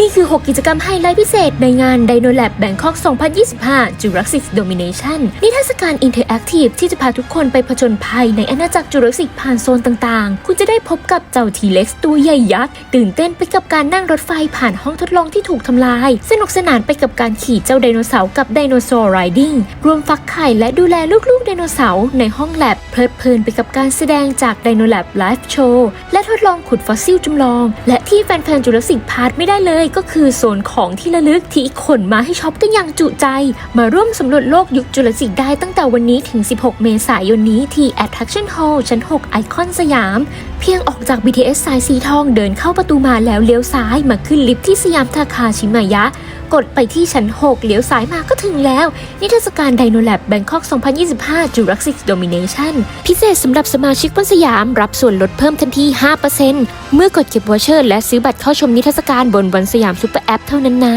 นี่คือ 6 กิจกรรมไฮไลท์พิเศษในงาน Dino Lab Bangkok 2025 Jurassic Domination นิทรรศการอินเทอร์แอคทีฟที่จะพาทุกคนไปผจญภัยในอาณาจักรจูราสสิกผ่านโซนต่างๆ คุณจะได้พบกับเจ้าทีเล็กตัวใหญ่ยักษ์ ตื่นเต้นไปกับการนั่งรถไฟผ่านห้องทดลองที่ถูกทำลาย สนุกสนานไปกับการขี่เจ้าไดโนเสาร์กับไดโนเสาร์ไรดิ้งรวมฟักไข่และดูแลลูกๆไดโนเสาร์ในห้องแลบเพลิดเพลินไปกับการแสดงจากไดโนแลบไลฟ์โชว์และทดลองขุดฟอสซิลจำลอง และที่แฟนๆจูราสสิกพาร์ทไม่ได้เลยก็คือโซนของที่ระลึกที่ขนมาให้ช็อปกันอย่างจุใจ มาร่วมสำรวจโลกยุคจุลศิลป์ได้ตั้งแต่วันนี้ถึง 16 เมษายนนี้ที่ Attraction Hall ชั้น 6 ไอคอนสยาม เพียงออกจาก BTS สายสีทองเดินเข้าประตูมาแล้วเลี้ยวซ้ายมาขึ้นลิฟต์ที่สยามทาคาชิมายะ กดไปที่ชั้น 6 เหลียวซ้ายมาก็ถึงแล้ว นิทรรศการไดโนแลบแบงคอก 2025 Jurassic Domination พิเศษสำหรับสมาชิกบนสยาม รับส่วนลดเพิ่มทันที 5%เมื่อกดเก็บวอเชอร์ และซื้อบัตรเข้าชมนิทรรศการบนวันสยามซูเปอร์แอปเท่านั้นนะ